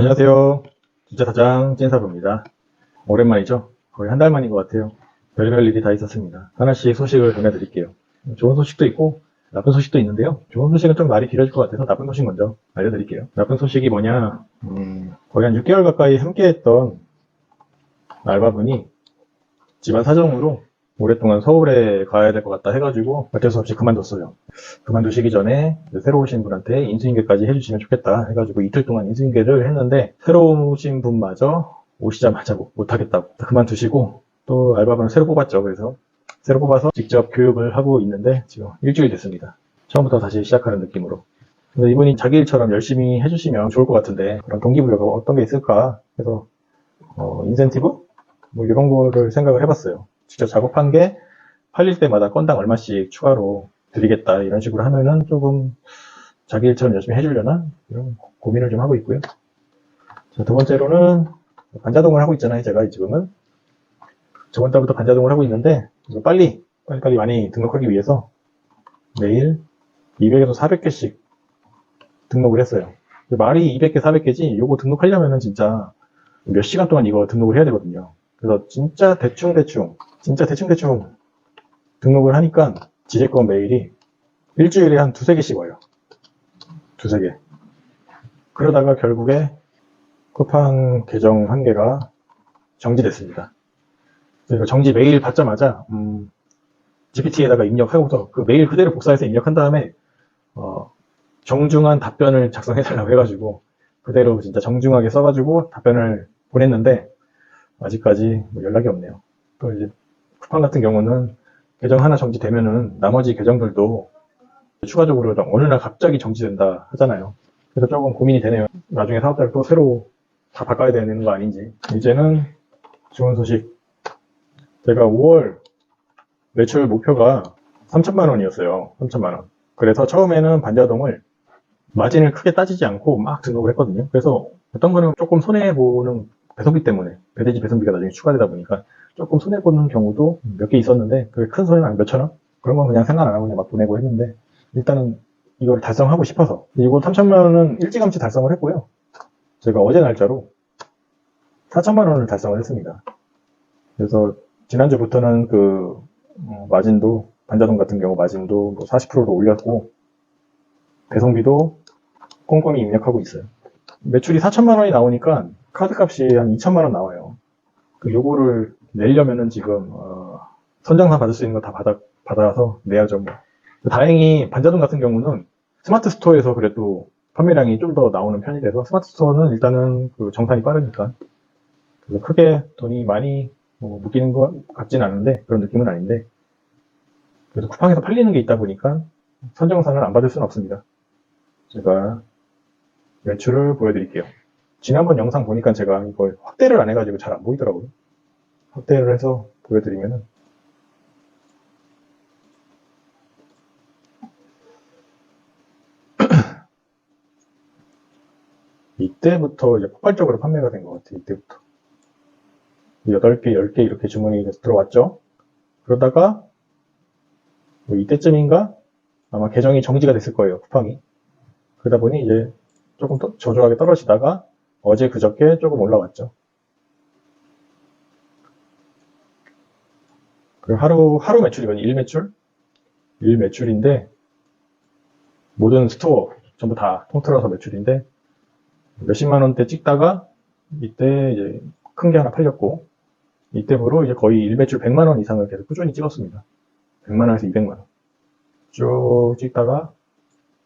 안녕하세요. 진짜 사장 찐사부입니다. 오랜만이죠? 거의 한 달 만인 것 같아요. 별별 일이 다 있었습니다. 하나씩 소식을 전해드릴게요. 좋은 소식도 있고 나쁜 소식도 있는데요. 좋은 소식은 좀 말이 길어질 것 같아서 나쁜 소식 먼저 알려드릴게요. 나쁜 소식이 뭐냐? 음, 거의 한 6개월 가까이 함께했던 알바분이 집안 사정으로 오랫동안 서울에 가야 될 것 같다 해가지고 어쩔 수 없이 그만뒀어요. 그만두시기 전에 새로 오신 분한테 인수인계까지 해주시면 좋겠다 해가지고 이틀 동안 인수인계를 했는데 새로 오신 분마저 오시자마자 못- 못하겠다고 그만두시고 또 알바분을 새로 뽑았죠. 그래서 새로 뽑아서 직접 교육을 하고 있는데 지금 일주일 됐습니다. 처음부터 다시 시작하는 느낌으로. 근데 이분이 자기 일처럼 열심히 해주시면 좋을 것 같은데 그런 동기부여가 어떤 게 있을까 해서 어, 인센티브? 뭐 이런 거를 생각을 해봤어요. 직접 작업한 게 팔릴 때마다 건당 얼마씩 추가로 드리겠다 이런 식으로 하면은 조금 자기 일처럼 열심히 해주려나 이런 고민을 좀 하고 있고요. 자, 두 번째로는 반자동을 하고 있잖아요. 제가 지금은 저번 달부터 반자동을 하고 있는데 이거 빨리 빨리 빨리 많이 등록하기 위해서 매일 200에서 400개씩 등록을 했어요. 말이 200개, 400개지 요거 등록하려면은 진짜 몇 시간 동안 이거 등록을 해야 되거든요. 그래서 진짜 대충대충, 진짜 대충대충 등록을 하니까 지재권 메일이 일주일에 한 두세 개씩 와요. 두세 개. 그러다가 결국에 쿠팡 계정 한 개가 정지됐습니다. 그래서 정지 메일 받자마자 음, GPT에다가 입력하고서 그 메일 그대로 복사해서 입력한 다음에 어, 정중한 답변을 작성해달라고 해가지고 그대로 진짜 정중하게 써가지고 답변을 보냈는데 아직까지 뭐 연락이 없네요. 또 이제 쿠팡 같은 경우는 계정 하나 정지되면은 나머지 계정들도 추가적으로 좀 어느 날 갑자기 정지된다 하잖아요. 그래서 조금 고민이 되네요. 나중에 사업자를 또 새로 다 바꿔야 되는 거 아닌지. 이제는 좋은 소식. 제가 5월 매출 목표가 3천만 원이었어요. 3천만 원. 그래서 처음에는 반자동을 마진을 크게 따지지 않고 막 등록을 했거든요. 그래서 어떤 거는 조금 손해보는 배송비 때문에 배대지 배송비가 나중에 추가되다 보니까 조금 손해보는 경우도 몇 개 있었는데 그게 큰 손해는 한 몇천 원? 그런 건 그냥 생각 안 하고 그냥 막 보내고 했는데 일단은 이걸 달성하고 싶어서 이거 3천만 원은 일찌감치 달성을 했고요. 제가 어제 날짜로 4천만 원을 달성을 했습니다. 그래서 지난주부터는 그 어, 마진도 반자동 같은 경우 마진도 뭐 40%로 올렸고 배송비도 꼼꼼히 입력하고 있어요. 매출이 4천만 원이 나오니까 카드 값이 한 2천만 원 나와요. 그 요거를 내려면은 지금 어, 선정사 받을 수 있는 거 다 받아 받아서 내야죠. 뭐. 다행히 반자동 같은 경우는 스마트 스토어에서 그래도 판매량이 좀 더 나오는 편이 돼서 스마트 스토어는 일단은 그 정산이 빠르니까 그래서 크게 돈이 많이 뭐 묶이는 것 같진 않은데 그런 느낌은 아닌데 그래도 쿠팡에서 팔리는 게 있다 보니까 선정산을 안 받을 수는 없습니다. 제가 매출을 보여드릴게요. 지난번 영상 보니까 제가 이걸 확대를 안 해가지고 잘 안 보이더라고요. 확대를 해서 보여드리면은 이때부터 이제 폭발적으로 판매가 된 것 같아요. 이때부터. 8개, 10개 이렇게 주문이 들어왔죠. 그러다가 뭐 이때쯤인가 아마 계정이 정지가 됐을 거예요. 쿠팡이. 그러다 보니 이제 조금 더 저조하게 떨어지다가 어제 그저께 조금 올라왔죠. 그 하루, 하루 매출이거든요. 일 매출? 일 매출인데, 모든 스토어 전부 다 통틀어서 매출인데, 몇십만 원대 찍다가, 이때 이제 큰 게 하나 팔렸고, 이때부로 이제 거의 일 매출 100만 원 이상을 계속 꾸준히 찍었습니다. 100만 원에서 200만 원. 쭉 찍다가,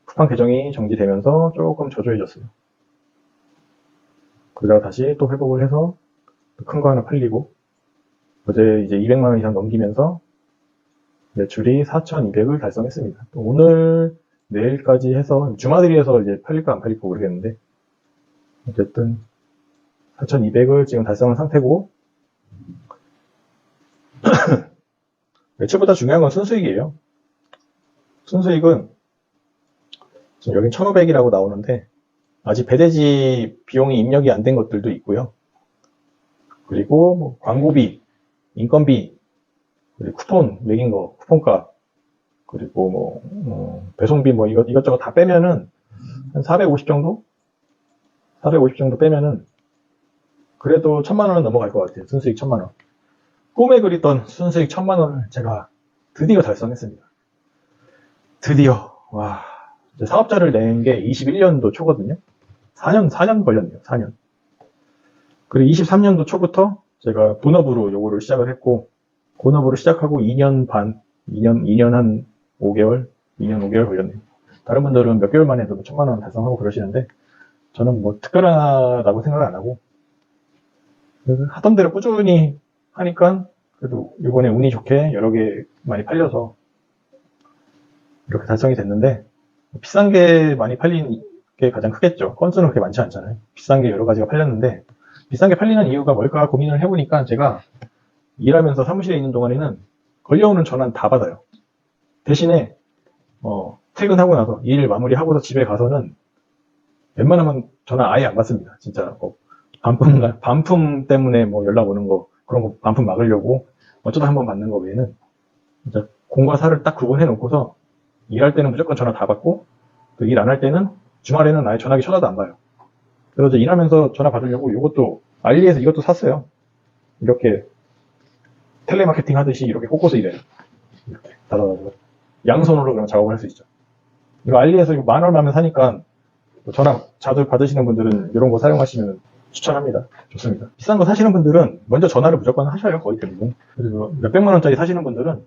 쿠팡 계정이 정지되면서 조금 저조해졌어요. 그러다가 다시 또 회복을 해서 큰 거 하나 팔리고 어제 이제 200만 원 이상 넘기면서 매출이 4,200을 달성했습니다. 또 오늘 내일까지 해서 주말들이어서 이제 팔릴까 안 팔릴까 모르겠는데 어쨌든 4,200을 지금 달성한 상태고 매출보다 중요한 건 순수익이에요. 순수익은 지금 여긴 1,500이라고 나오는데 아직 배대지 비용이 입력이 안 된 것들도 있고요. 그리고 뭐 광고비, 인건비, 그리고 쿠폰 매긴 거, 쿠폰값, 그리고 뭐 어, 배송비 뭐 이것 이것저것 다 빼면은 한 450 정도? 450 정도 빼면은 그래도 천만 원은 넘어갈 것 같아요. 순수익 천만 원. 꿈에 그리던 순수익 천만 원을 제가 드디어 달성했습니다. 드디어 와 사업자를 낸 게 21년도 초거든요. 4년 4년 걸렸네요. 4년. 그리고 23년도 초부터 제가 본업으로 요거를 시작을 했고 본업으로 시작하고 2년 반, 2년 2년 한 5개월, 2년 5개월 걸렸네요. 다른 분들은 몇 개월 만에도 뭐 천만 원 달성하고 그러시는데 저는 뭐 특별하다고 생각을 안 하고 하던 대로 꾸준히 하니까 그래도 이번에 운이 좋게 여러 개 많이 팔려서 이렇게 달성이 됐는데 비싼 게 많이 팔린 게 가장 크겠죠. 건수는 그렇게 많지 않잖아요. 비싼 게 여러 가지가 팔렸는데 비싼 게 팔리는 이유가 뭘까 고민을 해보니까 제가 일하면서 사무실에 있는 동안에는 걸려오는 전화는 다 받아요. 대신에 어, 퇴근하고 나서 일 마무리하고서 집에 가서는 웬만하면 전화 아예 안 받습니다. 진짜 뭐 반품 반품 때문에 뭐 연락 오는 거 그런 거 반품 막으려고 어쩌다 한번 받는 거 외에는 진짜 공과 사를 딱 구분해 놓고서 일할 때는 무조건 전화 다 받고 일 안 할 때는 주말에는 아예 전화기 쳐다도 안 봐요. 그래서 일하면서 전화 받으려고 이것도 알리에서 이것도 샀어요. 이렇게 텔레마케팅 하듯이 이렇게 꽂고서 일해요. 이렇게 닫아가지고 양손으로 그냥 작업을 할 수 있죠. 이거 알리에서 만 얼마면 사니까 뭐 전화 자주 받으시는 분들은 이런 거 사용하시면 추천합니다. 좋습니다. 비싼 거 사시는 분들은 먼저 전화를 무조건 하셔요. 거의 대부분. 그리고 몇백만 원짜리 사시는 분들은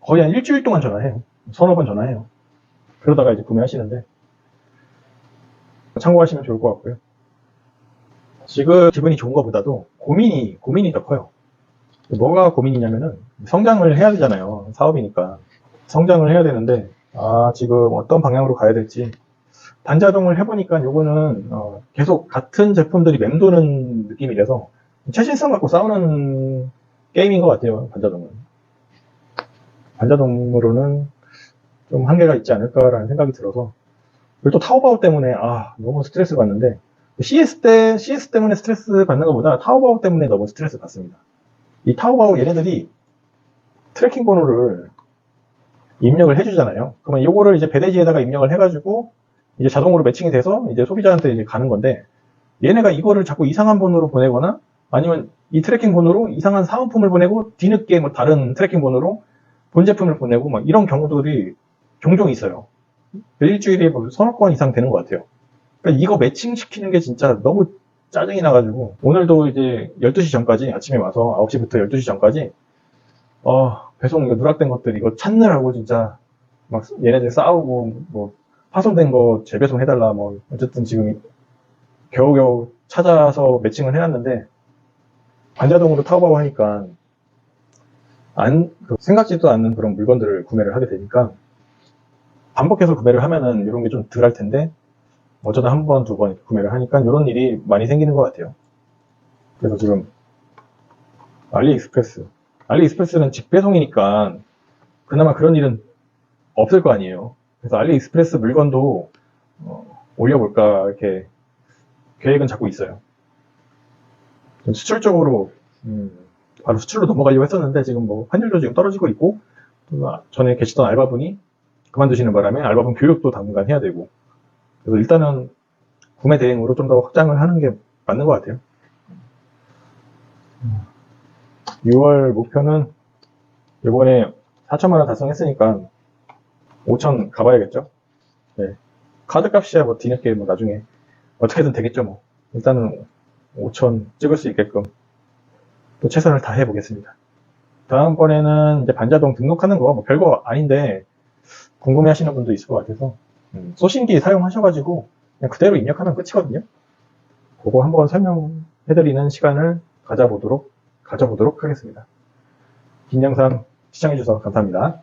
거의 한 일주일 동안 전화해요. 서너 번 전화해요. 그러다가 이제 구매하시는데 참고하시면 좋을 것 같고요. 지금 기분이 좋은 것보다도 고민이 고민이 더 커요. 뭐가 고민이냐면은 성장을 해야 되잖아요. 사업이니까 성장을 해야 되는데 아 지금 어떤 방향으로 가야 될지 반자동을 해보니까 요거는 어, 계속 같은 제품들이 맴도는 느낌이라서 최신성 갖고 싸우는 게임인 것 같아요. 반자동은 반자동으로는 좀 한계가 있지 않을까라는 생각이 들어서 그리고 또 타오바오 때문에 아 너무 스트레스 받는데 CS 때 CS 때문에 스트레스 받는 것보다 타오바오 때문에 너무 스트레스 받습니다. 이 타오바오 얘네들이 트래킹 번호를 입력을 해주잖아요. 그러면 이거를 이제 배대지에다가 입력을 해가지고 이제 자동으로 매칭이 돼서 이제 소비자한테 이제 가는 건데 얘네가 이거를 자꾸 이상한 번호로 보내거나 아니면 이 트래킹 번호로 이상한 사은품을 보내고 뒤늦게 뭐 다른 트래킹 번호로 본 제품을 보내고 막 이런 경우들이 종종 있어요. 일주일에 뭐 서너 건 이상 되는 것 같아요. 그러니까 이거 매칭 시키는 게 진짜 너무 짜증이 나가지고 오늘도 이제 12시 전까지 아침에 와서 9시부터 12시 전까지 어 배송 이거 누락된 것들 이거 찾느라고 진짜 막 얘네들 싸우고 뭐 파손된 거 재배송 해달라 뭐 어쨌든 지금 겨우겨우 찾아서 매칭을 해놨는데 반자동으로 타오바오 하니까 안 그 생각지도 않는 그런 물건들을 구매를 하게 되니까 반복해서 구매를 하면은 이런 게 좀 덜 할 텐데 어쩌다 한 번, 두 번 구매를 하니까 이런 일이 많이 생기는 것 같아요. 그래서 지금 알리익스프레스. 알리익스프레스는 직배송이니까 그나마 그런 일은 없을 거 아니에요. 그래서 알리익스프레스 물건도 어, 올려볼까 이렇게 계획은 잡고 있어요. 좀 수출적으로 음, 바로 수출로 넘어가려고 했었는데 지금 뭐 환율도 지금 떨어지고 있고 또 전에 계시던 알바분이 그만두시는 바람에 알바분 교육도 당분간 해야 되고 그래서 일단은 구매 대행으로 좀 더 확장을 하는 게 맞는 것 같아요. 6월 목표는 이번에 4천만 원 달성했으니까 5천 가봐야겠죠. 네. 카드 값이야 뭐 뒤늦게 뭐 나중에 어떻게든 되겠죠 뭐. 일단은 5천 찍을 수 있게끔 또 최선을 다해 보겠습니다. 다음번에는 이제 반자동 등록하는 거 뭐 별거 아닌데 궁금해 하시는 분도 있을 것 같아서 음, 소신기 사용하셔가지고 그냥 그대로 입력하면 끝이거든요. 그거 한번 설명해드리는 시간을 가져보도록 가져보도록 하겠습니다. 긴 영상 시청해주셔서 감사합니다.